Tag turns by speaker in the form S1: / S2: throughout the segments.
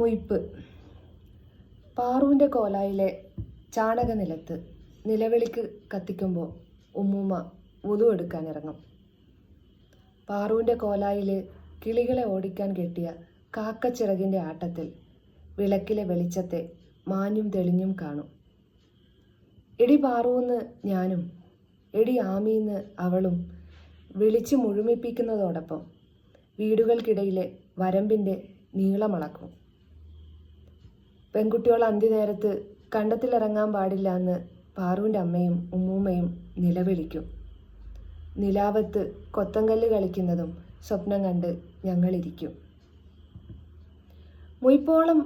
S1: മുയിപ്പ്. പാറുവിന്റെ കോലായിലെ ചാണക നിലത്ത് നിലവിളിക്ക് കത്തിക്കുമ്പോൾ ഉമ്മൂമ്മ ഉതു എടുക്കാൻ ഇറങ്ങും. പാറുവിന്റെ കോലായിൽ കിളികളെ ഓടിക്കാൻ കെട്ടിയ കാക്കച്ചിറകിന്റെ ആട്ടത്തിൽ വിളക്കിലെ വെളിച്ചത്തെ മാഞ്ഞും തെളിഞ്ഞും കാണും. എടി പാറുവെന്ന് ഞാനും എടി ആമീന്ന് അവളും വിളിച്ച് മുഴുമിപ്പിക്കുന്നതോടൊപ്പം വീടുകൾക്കിടയിലെ വരമ്പിന്റെ നീളമളക്കും. പെൺകുട്ടികൾ അന്ത്യനേരത്ത് കണ്ടത്തിലിറങ്ങാൻ പാടില്ല എന്ന് പാറുവിന്റെ അമ്മയും ഉമ്മൂമ്മയും നിലവിളിക്കും. നിലാവത്ത് കൊത്തങ്കല്ല് കളിക്കുന്നതും സ്വപ്നം കണ്ട് ഞങ്ങളിരിക്കും. മുയ്പോളം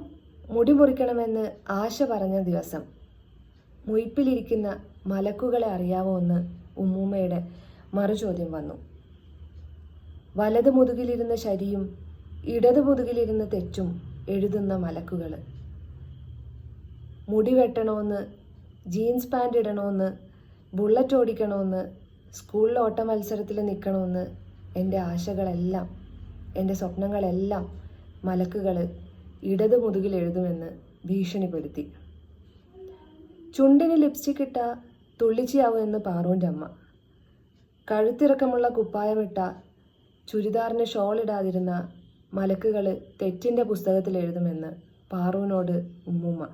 S1: മുടി മുറിക്കണമെന്ന് ആശ പറഞ്ഞ ദിവസം മുയ്പിലിരിക്കുന്ന മലക്കുകളെ അറിയാവോ എന്ന് ഉമ്മൂമ്മയുടെ മറുചോദ്യം വന്നു. വലത് മുതുകിലിരുന്ന ശരിയും ഇടത് മുതുകിലിരുന്ന തെറ്റും എഴുതുന്ന മലക്കുകൾ മുടി വെട്ടണമെന്ന് ജീൻസ് പാന്റ് ഇടണമെന്ന് ബുള്ളറ്റ് ഓടിക്കണമെന്ന് സ്കൂളിലെ ഓട്ട മത്സരത്തിൽ നിൽക്കണമെന്ന് എന്റെ ആശകളെല്ലാം എന്റെ സ്വപ്നങ്ങളെല്ലാം മലക്കുകൾ ഇടത് മുതുകിൽ എഴുതുമെന്ന് ഭീഷണിപ്പെടുത്തി. ചുണ്ടിന് ലിപ്സ്റ്റിക് ഇട്ട തുള്ളിച്ചിയാവുമെന്ന് പാറൂന്റെ അമ്മ. കഴുത്തിറക്കമുള്ള കുപ്പായമിട്ട ചുരിദാറിന് ഷോൾ ഇടാതിരുന്ന മലക്കുകൾ തെറ്റിന്റെ പുസ്തകത്തിൽ എഴുതുമെന്ന് പാറുവിനോട് ഉമ്മുമ്മ.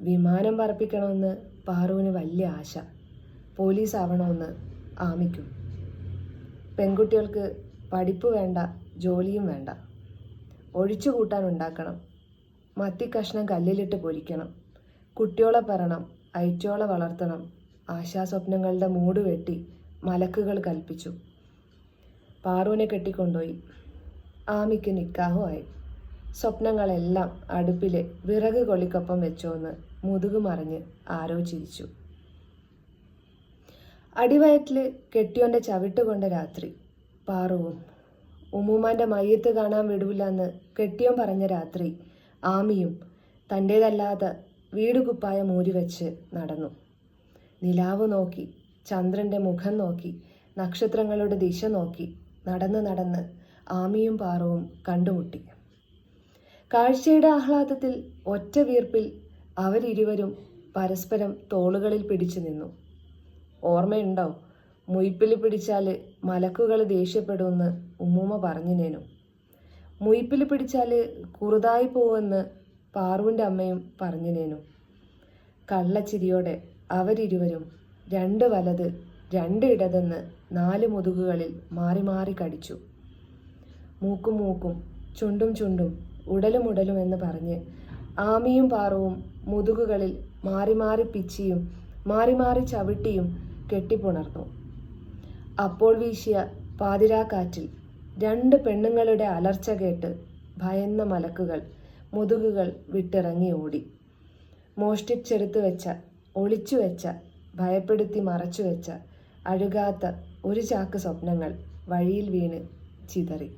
S1: വിമാനം പറപ്പിക്കണമെന്ന് പാറുവിന് വലിയ ആശ. പോലീസ് ആവണമെന്ന് ആമിക്കും. പെൺകുട്ടികൾക്ക് പഠിപ്പ് വേണ്ട ജോലിയും വേണ്ട. ഒഴിച്ചു കൂട്ടാൻ ഉണ്ടാക്കണം മത്തി കഷ്ണം കല്ലിലിട്ട് പൊരിക്കണം കുട്ടിയോളെ പറണം അയച്ചോളെ വളർത്തണം. ആശാസ്വപ്നങ്ങളുടെ മൂട് വെട്ടി മലക്കുകൾ കൽപ്പിച്ചു. പാറുവിനെ കെട്ടിക്കൊണ്ടുപോയി. ആമിക്ക് നിക്കാഹുമായി. സ്വപ്നങ്ങളെല്ലാം അടുപ്പിലെ വിറക് കൊള്ളിക്കൊപ്പം വെച്ചോന്ന് മുതുകു മറിഞ്ഞ് ആരോ ചിരിച്ചു അടിവയറ്റിൽ കെട്ടിയോന്റെ ചവിട്ട് കൊണ്ട രാത്രി. പാറുവും. ഉമ്മുമാന്റെ മയ്യത്ത് കാണാൻ വിടൂലെന്ന് കെട്ടിയോൻ പറഞ്ഞ രാത്രി ആമിയും തന്റേതല്ലാതെ വീടുകുപ്പായ മൂരി വെച്ച് നടന്നു. നിലാവ് നോക്കി ചന്ദ്രന്റെ മുഖം നോക്കി നക്ഷത്രങ്ങളുടെ ദിശ നോക്കി നടന്ന് നടന്ന് ആമിയും പാറവും കണ്ടുമുട്ടി. കാഴ്ചയുടെ ആഹ്ലാദത്തിൽ ഒറ്റ വീർപ്പിൽ അവരിരുവരും പരസ്പരം തോളുകളിൽ പിടിച്ചു നിന്നു. ഓർമ്മയുണ്ടോ? മുയിപ്പിൽ പിടിച്ചാൽ മലക്കുകൾ ദേഷ്യപ്പെടുമെന്ന് ഉമ്മൂമ്മ പറഞ്ഞിനേനു മുയിപ്പിൽ പിടിച്ചാൽ കുറുതായി പോവെന്ന് പാറുവിന്റെ അമ്മയും പറഞ്ഞിനേനു കള്ളച്ചിരിയോടെ അവരിരുവരും രണ്ട് വലത് രണ്ട് ഇടതെന്ന് നാല് മുതുകുകളിൽ മാറി മാറി കടിച്ചു. മൂക്കും മൂക്കും ചുണ്ടും ചുണ്ടും ഉടലും ഉടലും എന്ന് പറഞ്ഞ് ആമിയും പാറവും മുതുകുകളിൽ മാറി മാറി പിച്ചിയും മാറി മാറി ചവിട്ടിയും കെട്ടിപ്പുണർന്നു. അപ്പോൾ വീശിയ പാതിരാക്കാറ്റിൽ രണ്ട് പെണ്ണുങ്ങളുടെ അലർച്ച കേട്ട് ഭയന്ന മലക്കുകൾ മുതുകുകൾ വിട്ടിറങ്ങി ഓടി. മോഷ്ടിച്ചെടുത്തു വെച്ച ഒളിച്ചു വെച്ച ഭയപ്പെടുത്തി മറച്ചു വെച്ച അഴുകാത്ത ഒരു ചാക്ക് സ്വപ്നങ്ങൾ വഴിയിൽ വീണ് ചിതറി.